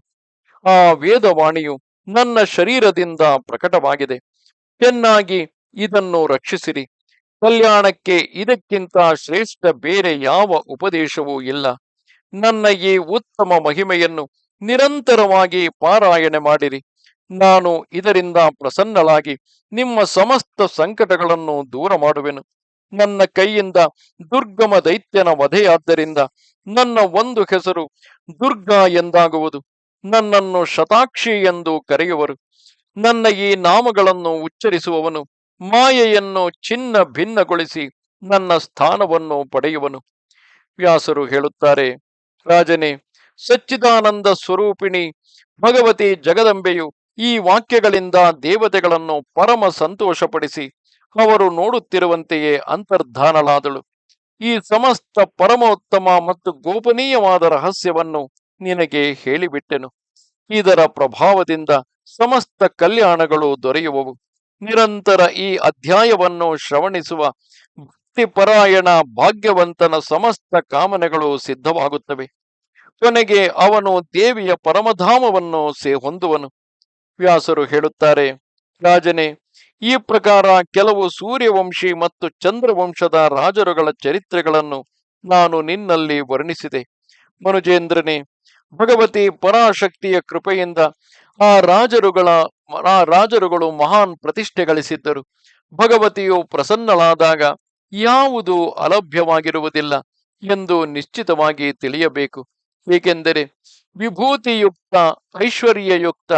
ಆ ವೇದವಾಣಿಯು ನನ್ನ ಶರೀರದಿಂದ ಪ್ರಕಟವಾಗಿದೆ. ಚೆನ್ನಾಗಿ ಇದನ್ನು ರಕ್ಷಿಸಿರಿ. ಕಲ್ಯಾಣಕ್ಕೆ ಇದಕ್ಕಿಂತ ಶ್ರೇಷ್ಠ ಬೇರೆ ಯಾವ ಉಪದೇಶವೂ ಇಲ್ಲ. ನನ್ನ ಈ ಉತ್ತಮ ಮಹಿಮೆಯನ್ನು ನಿರಂತರವಾಗಿ ಪಾರಾಯಣೆ ಮಾಡಿರಿ. ನಾನು ಇದರಿಂದ ಪ್ರಸನ್ನಳಾಗಿ ನಿಮ್ಮ ಸಮಸ್ತ ಸಂಕಟಗಳನ್ನು ದೂರ ಮಾಡುವೆನು. ನನ್ನ ಕೈಯಿಂದ ದುರ್ಗಮ ದೈತ್ಯನ ವಧೆಯಾದ್ದರಿಂದ ನನ್ನ ಒಂದು ಹೆಸರು ದುರ್ಗಾ ಎಂದಾಗುವುದು. ನನ್ನನ್ನು ಶತಾಕ್ಷಿ ಎಂದು ಕರೆಯುವರು. ನನ್ನ ಈ ನಾಮಗಳನ್ನು ಉಚ್ಚರಿಸುವವನು ಮಾಯೆಯನ್ನು ಚಿನ್ನ ಭಿನ್ನಗೊಳಿಸಿ ನನ್ನ ಸ್ಥಾನವನ್ನು ಪಡೆಯುವನು. ವ್ಯಾಸರು ಹೇಳುತ್ತಾರೆ, ರಾಜನೇ, ಸಚ್ಚಿದಾನಂದ ಸ್ವರೂಪಿಣಿ, ಭಗವತಿ ಜಗದಂಬೆಯು ಈ ವಾಕ್ಯಗಳಿಂದ ದೇವತೆಗಳನ್ನು ಪರಮ ಸಂತೋಷಪಡಿಸಿ ಅವರು ನೋಡುತ್ತಿರುವಂತೆಯೇ ಅಂತರ್ಧಾನಲಾದಳು ಈ ಸಮಸ್ತ ಪರಮೋತ್ತಮ ಮತ್ತು ಗೋಪನೀಯವಾದ ರಹಸ್ಯವನ್ನು ನಿನಗೆ ಹೇಳಿಬಿಟ್ಟೆನು. ಇದರ ಪ್ರಭಾವದಿಂದ ಸಮಸ್ತ ಕಲ್ಯಾಣಗಳು ದೊರೆಯುವವು. ನಿರಂತರ ಈ ಅಧ್ಯಾಯವನ್ನು ಶ್ರವಣಿಸುವ ಭಕ್ತಿಪರಾಯಣ ಭಾಗ್ಯವಂತನ ಸಮಸ್ತ ಕಾಮನೆಗಳು ಸಿದ್ಧವಾಗುತ್ತವೆ. ಕೊನೆಗೆ ಅವನು ದೇವಿಯ ಪರಮಧಾಮವನ್ನು ಸೇ ಹೊಂದುವನು. ವ್ಯಾಸರು ಹೇಳುತ್ತಾರೆ, ರಾಜನೇ, ಈ ಪ್ರಕಾರ ಕೆಲವು ಸೂರ್ಯವಂಶಿ ಮತ್ತು ಚಂದ್ರವಂಶದ ರಾಜರುಗಳ ಚರಿತ್ರೆಗಳನ್ನು ನಾನು ನಿನ್ನಲ್ಲಿ ವರ್ಣಿಸಿದೆ. ಮನುಜೇಂದ್ರನೇ, ಭಗವತಿ ಪರಾಶಕ್ತಿಯ ಕೃಪೆಯಿಂದ ಆ ರಾಜರುಗಳ ಆ ರಾಜರುಗಳು ಮಹಾನ್ ಪ್ರತಿಷ್ಠೆ ಗಳಿಸಿದ್ದರು. ಭಗವತಿಯು ಪ್ರಸನ್ನಳಾದಾಗ ಯಾವುದು ಅಲಭ್ಯವಾಗಿರುವುದಿಲ್ಲ ಎಂದು ನಿಶ್ಚಿತವಾಗಿ ತಿಳಿಯಬೇಕು. ಏಕೆಂದರೆ ವಿಭೂತಿಯುಕ್ತ, ಐಶ್ವರ್ಯಯುಕ್ತ,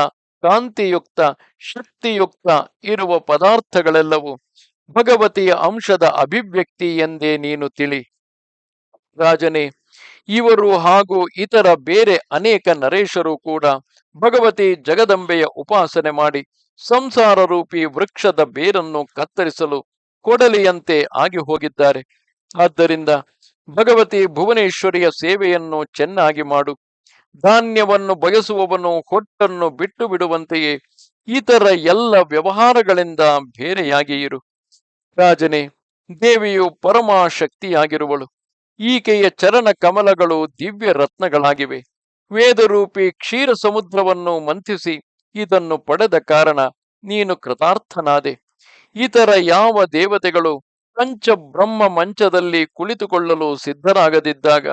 ಕಾಂತಿಯುಕ್ತ, ಶಕ್ತಿಯುಕ್ತ ಇರುವ ಪದಾರ್ಥಗಳೆಲ್ಲವೂ ಭಗವತಿಯ ಅಂಶದ ಅಭಿವ್ಯಕ್ತಿ ಎಂದೇ ನೀನು ತಿಳಿ. ರಾಜನೇ ಇವರು ಹಾಗೂ ಇತರ ಬೇರೆ ಅನೇಕ ನರೇಶರು ಕೂಡ ಭಗವತಿ ಜಗದಂಬೆಯ ಉಪಾಸನೆ ಮಾಡಿ ಸಂಸಾರ ರೂಪಿ ವೃಕ್ಷದ ಬೇರನ್ನು ಕತ್ತರಿಸಲು ಕೊಡಲಿಯಂತೆ ಆಗಿ ಹೋಗಿದ್ದಾರೆ. ಆದ್ದರಿಂದ ಭಗವತಿ ಭುವನೇಶ್ವರಿಯ ಸೇವೆಯನ್ನು ಚೆನ್ನಾಗಿ ಮಾಡು. ಧಾನ್ಯವನ್ನು ಬಯಸುವವನು ಹೊಟ್ಟನ್ನು ಬಿಟ್ಟು ಬಿಡುವಂತೆಯೇ ಇತರ ಎಲ್ಲ ವ್ಯವಹಾರಗಳಿಂದ ಬೇರೆಯಾಗಿ ಇರು. ರಾಜನೇ, ದೇವಿಯು ಪರಮ ಶಕ್ತಿಯಾಗಿರುವಳು. ಈಕೆಯ ಚರಣ ಕಮಲಗಳು ದಿವ್ಯ ರತ್ನಗಳಾಗಿವೆ. ವೇದರೂಪಿ ಕ್ಷೀರ ಸಮುದ್ರವನ್ನು ಮಂಥಿಸಿ, ಇದನ್ನು ಪಡೆದ ಕಾರಣ ನೀನು ಕೃತಾರ್ಥನಾದೆ. ಇತರ ಯಾವ ದೇವತೆಗಳು ಪಂಚ ಬ್ರಹ್ಮ ಮಂಚದಲ್ಲಿ ಕುಳಿತುಕೊಳ್ಳಲು ಸಿದ್ಧರಾಗದಿದ್ದಾಗ,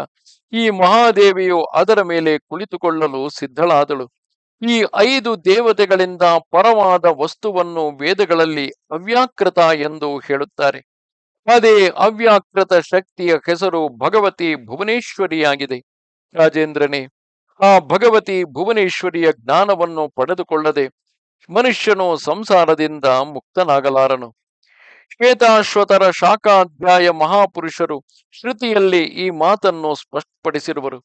ಈ ಮಹಾದೇವಿಯು ಅದರ ಮೇಲೆ ಕುಳಿತುಕೊಳ್ಳಲು ಸಿದ್ಧಳಾದಳು. ಈ ಐದು ದೇವತೆಗಳಿಂದ ಪರವಾದ ವಸ್ತುವನ್ನು ವೇದಗಳಲ್ಲಿ ಅವ್ಯಾಕೃತ ಎಂದು ಹೇಳುತ್ತಾರೆ. ಅದೇ ಅವ್ಯಾಕೃತ ಶಕ್ತಿಯ ಹೆಸರು ಭಗವತಿ ಭುವನೇಶ್ವರಿಯಾಗಿದೆ. ರಾಜೇಂದ್ರನೇ, ಆ ಭಗವತಿ ಭುವನೇಶ್ವರಿಯ ಜ್ಞಾನವನ್ನು ಪಡೆದುಕೊಳ್ಳದೆ ಮನುಷ್ಯನು ಸಂಸಾರದಿಂದ ಮುಕ್ತನಾಗಲಾರನು. ಶ್ವೇತಾಶ್ವತರ ಶಾಖಾಧ್ಯಾಯ ಮಹಾಪುರುಷರು ಶ್ರುತಿಯಲ್ಲಿ ಈ ಮಾತನ್ನು ಸ್ಪಷ್ಟಪಡಿಸಿರುವರು.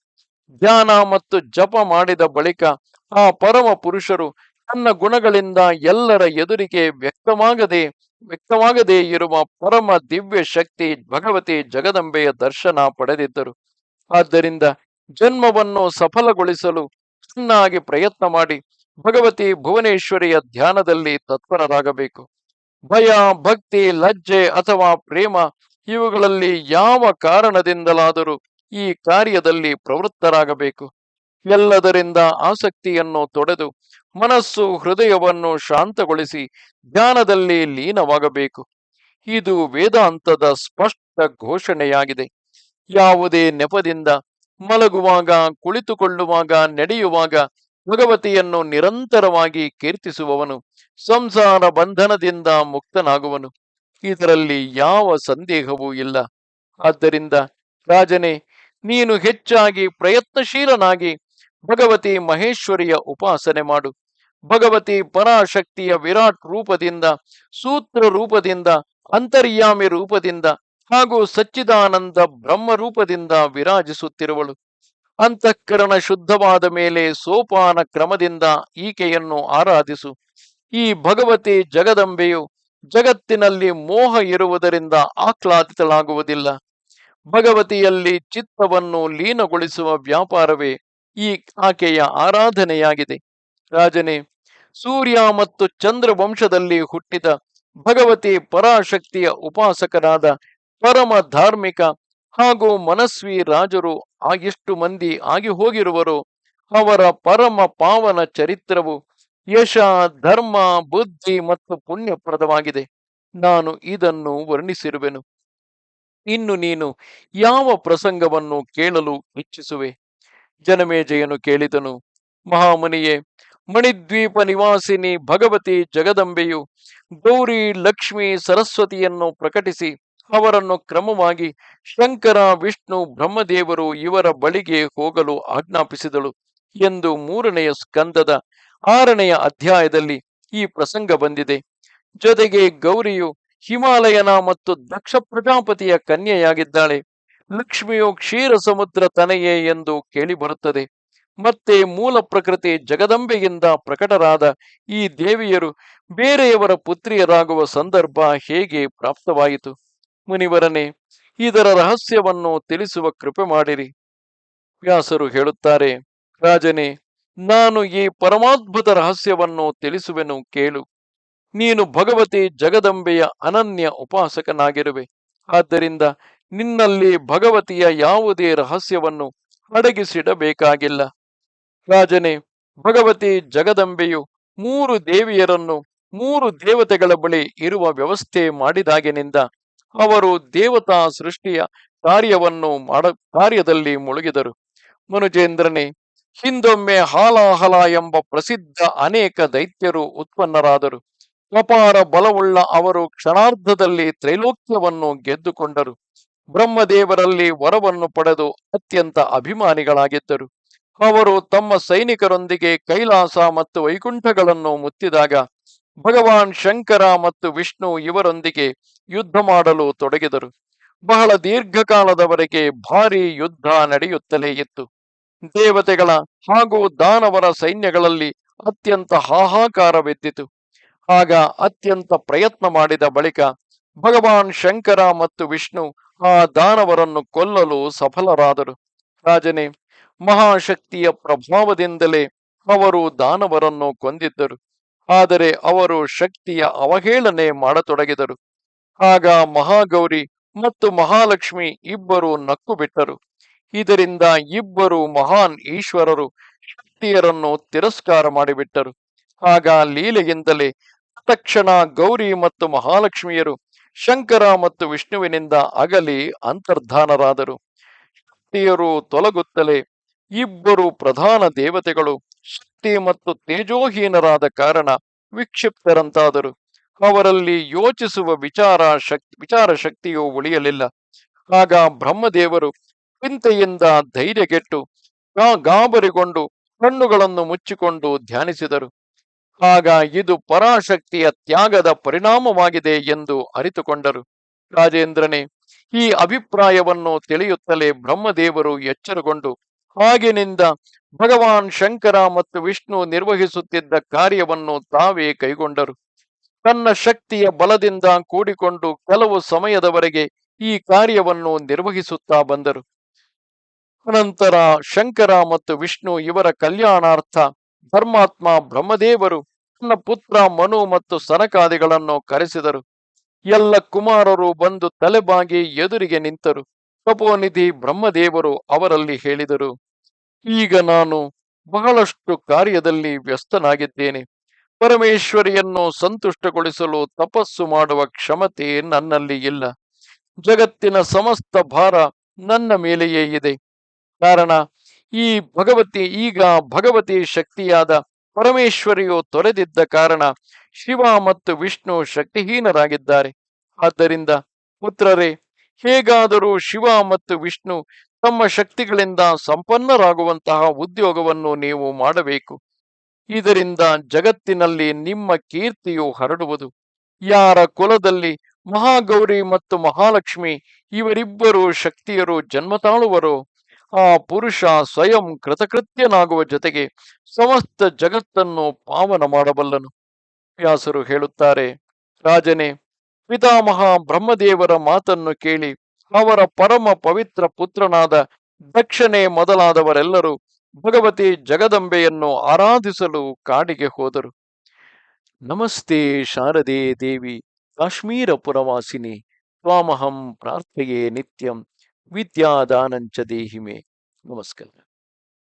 ಧ್ಯಾನ ಮತ್ತು ಜಪ ಮಾಡಿದ ಬಳಿಕ ಆ ಪರಮ ಪುರುಷರು ತನ್ನ ಗುಣಗಳಿಂದ ಎಲ್ಲರ ಎದುರಿಗೆ ವ್ಯಕ್ತವಾಗದೆ, ವ್ಯಕ್ತವಾಗದೇ ಇರುವ ಪರಮ ದಿವ್ಯ ಶಕ್ತಿ ಭಗವತಿ ಜಗದಂಬೆಯ ದರ್ಶನ ಪಡೆದಿದ್ದರು. ಆದ್ದರಿಂದ ಜನ್ಮವನ್ನು ಸಫಲಗೊಳಿಸಲು ಚೆನ್ನಾಗಿ ಪ್ರಯತ್ನ ಮಾಡಿ ಭಗವತಿ ಭುವನೇಶ್ವರಿಯ ಧ್ಯಾನದಲ್ಲಿ ತತ್ಪರರಾಗಬೇಕು. ಭಯ, ಭಕ್ತಿ, ಲಜ್ಜೆ ಅಥವಾ ಪ್ರೇಮ ಇವುಗಳಲ್ಲಿ ಯಾವ ಕಾರಣದಿಂದಲಾದರೂ ಈ ಕಾರ್ಯದಲ್ಲಿ ಪ್ರವೃತ್ತರಾಗಬೇಕು. ಎಲ್ಲದರಿಂದ ಆಸಕ್ತಿಯನ್ನು ತೊಡೆದು ಮನಸ್ಸು ಹೃದಯವನ್ನು ಶಾಂತಗೊಳಿಸಿ ಧ್ಯಾನದಲ್ಲಿ ಲೀನವಾಗಬೇಕು. ಇದು ವೇದಾಂತದ ಸ್ಪಷ್ಟ ಘೋಷಣೆಯಾಗಿದೆ. ಯಾವುದೇ ನೆಪದಿಂದ ಮಲಗುವಾಗ, ಕುಳಿತುಕೊಳ್ಳುವಾಗ, ನಡೆಯುವಾಗ ಭಗವತಿಯನ್ನು ನಿರಂತರವಾಗಿ ಕೀರ್ತಿಸುವವನು, ಸಂಸಾರ ಬಂಧನದಿಂದ ಮುಕ್ತನಾಗುವನು. ಇದರಲ್ಲಿ ಯಾವ ಸಂದೇಹವೂ ಇಲ್ಲ. ಆದ್ದರಿಂದ ರಾಜನೇ, ನೀನು ಹೆಚ್ಚಾಗಿ ಪ್ರಯತ್ನಶೀಲನಾಗಿ ಭಗವತಿ ಮಹೇಶ್ವರಿಯ ಉಪಾಸನೆ ಮಾಡು. ಭಗವತಿ ಪರಾಶಕ್ತಿಯ ವಿರಾಟ್ ರೂಪದಿಂದ, ಸೂತ್ರ ರೂಪದಿಂದ, ಅಂತರ್ಯಾಮಿ ರೂಪದಿಂದ ಹಾಗೂ ಸಚ್ಚಿದಾನಂದ ಬ್ರಹ್ಮ ರೂಪದಿಂದ ವಿರಾಜಿಸುತ್ತಿರುವಳು. ಅಂತಃಕರಣ ಶುದ್ಧವಾದ ಮೇಲೆ ಸೋಪಾನ ಕ್ರಮದಿಂದ ಈಕೆಯನ್ನು ಆರಾಧಿಸು. ಈ ಭಗವತಿ ಜಗದಂಬೆಯು ಜಗತ್ತಿನಲ್ಲಿ ಮೋಹ ಇರುವುದರಿಂದ ಆಹ್ಲಾದಿತಳಾಗುವುದಿಲ್ಲ. ಭಗವತಿಯಲ್ಲಿ ಚಿತ್ತವನ್ನು ಲೀನಗೊಳಿಸುವ ವ್ಯಾಪಾರವೇ ಈ ಆಕೆಯ ಆರಾಧನೆಯಾಗಿದೆ. ರಾಜನೇ ಸೂರ್ಯ ಮತ್ತು ಚಂದ್ರ ವಂಶದಲ್ಲಿ ಹುಟ್ಟಿದ ಭಗವತಿ ಪರಾಶಕ್ತಿಯ ಉಪಾಸಕರಾದ ಪರಮ ಧಾರ್ಮಿಕ ಹಾಗೂ ಮನಸ್ವಿ ರಾಜರು ಆ ಮಂದಿ ಆಗಿ ಹೋಗಿರುವರು. ಅವರ ಪರಮ ಪಾವನ ಚರಿತ್ರವು ಯಶ, ಧರ್ಮ, ಬುದ್ಧಿ ಮತ್ತು ಪುಣ್ಯಪ್ರದವಾಗಿದೆ. ನಾನು ಇದನ್ನು ವರ್ಣಿಸಿರುವೆನು. ಇನ್ನು ನೀನು ಯಾವ ಪ್ರಸಂಗವನ್ನು ಕೇಳಲು ಇಚ್ಛಿಸುವೆ? ಜನಮೇಜಯನು ಕೇಳಿದನು, ಮಹಾಮುನಿಯೇ ಮಣಿದ್ವೀಪ ನಿವಾಸಿನಿ ಭಗವತಿ ಜಗದಂಬೆಯು ಗೌರಿ ಲಕ್ಷ್ಮಿ ಸರಸ್ವತಿಯನ್ನು ಪ್ರಕಟಿಸಿ ಅವರನ್ನು ಕ್ರಮವಾಗಿ ಶಂಕರ, ವಿಷ್ಣು, ಬ್ರಹ್ಮದೇವರು ಇವರ ಬಳಿಗೆ ಹೋಗಲು ಆಜ್ಞಾಪಿಸಿದಳು ಎಂದು ಮೂರನೆಯ ಸ್ಕಂದದ ಆರನೆಯ ಅಧ್ಯಾಯದಲ್ಲಿ ಈ ಪ್ರಸಂಗ ಬಂದಿದೆ. ಜೊತೆಗೆ ಗೌರಿಯು ಹಿಮಾಲಯನ ಮತ್ತು ದಕ್ಷ ಪ್ರಜಾಪತಿಯ ಕನ್ಯೆಯಾಗಿದ್ದಾಳೆ. ಲಕ್ಷ್ಮಿಯು ಕ್ಷೀರ ಸಮುದ್ರ ತನೆಯೇ ಎಂದು ಕೇಳಿಬರುತ್ತದೆ. ಮತ್ತೆ ಮೂಲ ಪ್ರಕೃತಿ ಜಗದಂಬೆಯಿಂದ ಪ್ರಕಟರಾದ ಈ ದೇವಿಯರು ಬೇರೆಯವರ ಪುತ್ರಿಯರಾಗುವ ಸಂದರ್ಭ ಹೇಗೆ ಪ್ರಾಪ್ತವಾಯಿತು? ಮುನಿವರನೇ, ಇದರ ರಹಸ್ಯವನ್ನು ತಿಳಿಸುವ ಕೃಪೆ ಮಾಡಿರಿ. ವ್ಯಾಸರು ಹೇಳುತ್ತಾರೆ, ರಾಜನೇ, ನಾನು ಈ ಪರಮಾದ್ಭುತ ರಹಸ್ಯವನ್ನು ತಿಳಿಸುವೆನು ಕೇಳು. ನೀನು ಭಗವತಿ ಜಗದಂಬೆಯ ಅನನ್ಯ ಉಪಾಸಕನಾಗಿರುವೆ. ಆದ್ದರಿಂದ ನಿನ್ನಲ್ಲಿ ಭಗವತಿಯ ಯಾವುದೇ ರಹಸ್ಯವನ್ನು ಅಡಗಿಸಿಡಬೇಕಾಗಿಲ್ಲ. ರಾಜನೇ, ಭಗವತಿ ಜಗದಂಬೆಯು ಮೂರು ದೇವಿಯರನ್ನು ಮೂರು ದೇವತೆಗಳ ಬಳಿ ಇರುವ ವ್ಯವಸ್ಥೆ ಮಾಡಿದಾಗಿನಿಂದ ಅವರು ದೇವತಾ ಸೃಷ್ಟಿಯ ಕಾರ್ಯವನ್ನು ಮಾಡ, ಕಾರ್ಯದಲ್ಲಿ ಮುಳುಗಿದರು. ಮನುಜೇಂದ್ರನೇ, ಹಿಂದೊಮ್ಮೆ ಹಾಲಾಹಲ ಎಂಬ ಪ್ರಸಿದ್ಧ ಅನೇಕ ದೈತ್ಯರು ಉತ್ಪನ್ನರಾದರು. ಅಪಾರ ಬಲವುಳ್ಳ ಅವರು ಕ್ಷಣಾರ್ಧದಲ್ಲಿ ತ್ರೈಲೋಕ್ಯವನ್ನು ಗೆದ್ದುಕೊಂಡರು. ಬ್ರಹ್ಮದೇವರಲ್ಲಿ ವರವನ್ನು ಪಡೆದು ಅತ್ಯಂತ ಅಭಿಮಾನಿಗಳಾಗಿದ್ದರು. ಅವರು ತಮ್ಮ ಸೈನಿಕರೊಂದಿಗೆ ಕೈಲಾಸ ಮತ್ತು ವೈಕುಂಠಗಳನ್ನು ಮುತ್ತಿದಾಗ ಭಗವಾನ್ ಶಂಕರ ಮತ್ತು ವಿಷ್ಣು ಇವರೊಂದಿಗೆ ಯುದ್ಧ ಮಾಡಲು ತೊಡಗಿದರು. ಬಹಳ ದೀರ್ಘಕಾಲದವರೆಗೆ ಭಾರಿ ಯುದ್ಧ ನಡೆಯುತ್ತಲೇ ಇತ್ತು. ದೇವತೆಗಳ ಹಾಗೂ ದಾನವರ ಸೈನ್ಯಗಳಲ್ಲಿ ಅತ್ಯಂತ ಹಾಹಾಕಾರವೆದ್ದಿತು. ಆಗ ಅತ್ಯಂತ ಪ್ರಯತ್ನ ಮಾಡಿದ ಬಳಿಕ ಭಗವಾನ್ ಶಂಕರ ಮತ್ತು ವಿಷ್ಣು ಆ ದಾನವರನ್ನು ಕೊಲ್ಲಲು ಸಫಲರಾದರು. ರಾಜನೇ ಮಹಾಶಕ್ತಿಯ ಪ್ರಭಾವದಿಂದಲೇ ಅವರು ದಾನವರನ್ನು ಕೊಂದಿದ್ದರು. ಆದರೆ ಅವರು ಶಕ್ತಿಯ ಅವಹೇಳನೆ ಮಾಡತೊಡಗಿದರು. ಆಗ ಮಹಾಗೌರಿ ಮತ್ತು ಮಹಾಲಕ್ಷ್ಮಿ ಇಬ್ಬರು ನಕ್ಕು ಬಿಟ್ಟರು ಇದರಿಂದ ಇಬ್ಬರು ಮಹಾನ್ ಈಶ್ವರರು ಶಕ್ತಿಯರನ್ನು ತಿರಸ್ಕಾರ ಮಾಡಿಬಿಟ್ಟರು. ಆಗ ಲೀಲೆಯಿಂದಲೇ ತಕ್ಷಣ ಗೌರಿ ಮತ್ತು ಮಹಾಲಕ್ಷ್ಮಿಯರು ಶಂಕರ ಮತ್ತು ವಿಷ್ಣುವಿನಿಂದ ಅಗಲಿ ಅಂತರ್ಧಾನರಾದರು. ಶಕ್ತಿಯರು ತೊಲಗುತ್ತಲೇ ಇಬ್ಬರು ಪ್ರಧಾನ ದೇವತೆಗಳು, ಶಕ್ತಿ ಮತ್ತು ತೇಜೋಹೀನರಾದ ಕಾರಣ ವಿಕ್ಷಿಪ್ತರಂತಾದರು. ಅವರಲ್ಲಿ ಯೋಚಿಸುವ ವಿಚಾರ ಶಕ್ತಿ ವಿಚಾರ ಶಕ್ತಿಯು ಉಳಿಯಲಿಲ್ಲ. ಆಗ ಬ್ರಹ್ಮದೇವರು ಚಿಂತೆಯಿಂದ ಧೈರ್ಯಗೆಟ್ಟು ಗಾಬರಿಗೊಂಡು ಕಣ್ಣುಗಳನ್ನು ಮುಚ್ಚಿಕೊಂಡು ಧ್ಯಾನಿಸಿದರು. ಆಗ ಇದು ಪರಾಶಕ್ತಿಯ ತ್ಯಾಗದ ಪರಿಣಾಮವಾಗಿದೆ ಎಂದು ಅರಿತುಕೊಂಡರು. ರಾಜೇಂದ್ರನೇ, ಈ ಅಭಿಪ್ರಾಯವನ್ನು ತಿಳಿಯುತ್ತಲೇ ಬ್ರಹ್ಮದೇವರು ಎಚ್ಚರಗೊಂಡು ಆಗಿನಿಂದ ಭಗವಾನ್ ಶಂಕರ ಮತ್ತು ವಿಷ್ಣು ನಿರ್ವಹಿಸುತ್ತಿದ್ದ ಕಾರ್ಯವನ್ನು ತಾವೇ ಕೈಗೊಂಡರು. ತನ್ನ ಶಕ್ತಿಯ ಬಲದಿಂದ ಕೂಡಿಕೊಂಡು ಕೆಲವು ಸಮಯದವರೆಗೆ ಈ ಕಾರ್ಯವನ್ನು ನಿರ್ವಹಿಸುತ್ತಾ ಬಂದರು. ಅನಂತರ ಶಂಕರ ಮತ್ತು ವಿಷ್ಣು ಇವರ ಕಲ್ಯಾಣಾರ್ಥ ಧರ್ಮಾತ್ಮ ಬ್ರಹ್ಮದೇವರು ತನ್ನ ಪುತ್ರ ಮನು ಮತ್ತು ಸನಕಾದಿಗಳನ್ನು ಕರೆಸಿದರು. ಎಲ್ಲ ಕುಮಾರರು ಬಂದು ತಲೆಬಾಗಿ ಎದುರಿಗೆ ನಿಂತರು. ತಪೋನಿಧಿ ಬ್ರಹ್ಮದೇವರು ಅವರಲ್ಲಿ ಹೇಳಿದರು. ಈಗ ನಾನು ಬಹಳಷ್ಟು ಕಾರ್ಯದಲ್ಲಿ ವ್ಯಸ್ತನಾಗಿದ್ದೇನೆ. ಪರಮೇಶ್ವರಿಯನ್ನು ಸಂತುಷ್ಟಗೊಳಿಸಲು ತಪಸ್ಸು ಮಾಡುವ ಕ್ಷಮತೆ ನನ್ನಲ್ಲಿ ಇಲ್ಲ. ಜಗತ್ತಿನ ಸಮಸ್ತ ಭಾರ ನನ್ನ ಮೇಲೆಯೇ ಇದೆ. ಕಾರಣ, ಈ ಭಗವತಿ, ಈಗ ಭಗವತಿ ಶಕ್ತಿಯಾದ ಪರಮೇಶ್ವರಿಯು ತೊರೆದಿದ್ದ ಕಾರಣ ಶಿವ ಮತ್ತು ವಿಷ್ಣು ಶಕ್ತಿಹೀನರಾಗಿದ್ದಾರೆ. ಆದ್ದರಿಂದ ಪುತ್ರರೇ ಹೇಗಾದರೂ ಶಿವ ಮತ್ತು ವಿಷ್ಣು ತಮ್ಮ ಶಕ್ತಿಗಳಿಂದ ಸಂಪನ್ನರಾಗುವಂತಹ ಉದ್ಯೋಗವನ್ನು ನೀವು ಮಾಡಬೇಕು. ಇದರಿಂದ ಜಗತ್ತಿನಲ್ಲಿ ನಿಮ್ಮ ಕೀರ್ತಿಯು ಹರಡುವುದು. ಯಾರ ಕುಲದಲ್ಲಿ ಮಹಾಗೌರಿ ಮತ್ತು ಮಹಾಲಕ್ಷ್ಮಿ ಇವರಿಬ್ಬರು ಶಕ್ತಿಯರು ಜನ್ಮ ತಾಳುವರು, ಆ ಪುರುಷ ಸ್ವಯಂ ಕೃತಕೃತ್ಯನಾಗುವ ಜೊತೆಗೆ ಸಮಸ್ತ ಜಗತ್ತನ್ನು ಪಾವನ ಮಾಡಬಲ್ಲನು. ವ್ಯಾಸರು ಹೇಳುತ್ತಾರೆ, ರಾಜನೇ ಪಿತಾಮಹ ಬ್ರಹ್ಮದೇವರ ಮಾತನ್ನು ಕೇಳಿ ಅವರ ಪರಮ ಪವಿತ್ರ ಪುತ್ರನಾದ ದಕ್ಷಿಣೆ ಮೊದಲಾದವರೆಲ್ಲರೂ ಭಗವತಿ ಜಗದಂಬೆಯನ್ನು ಆರಾಧಿಸಲು ಕಾಡಿಗೆ ಹೋದರು. ನಮಸ್ತೆ ಶಾರದೆ ದೇವಿ, ಕಾಶ್ಮೀರ ಪುರವಾಸಿನಿ, ತ್ವಾಮಹಂ ಪ್ರಾರ್ಥೆಯೇ ನಿತ್ಯಂ, ವಿದ್ಯಾದಾನಂಚ ದೇಹಿಮೆ. ನಮಸ್ಕಾರ.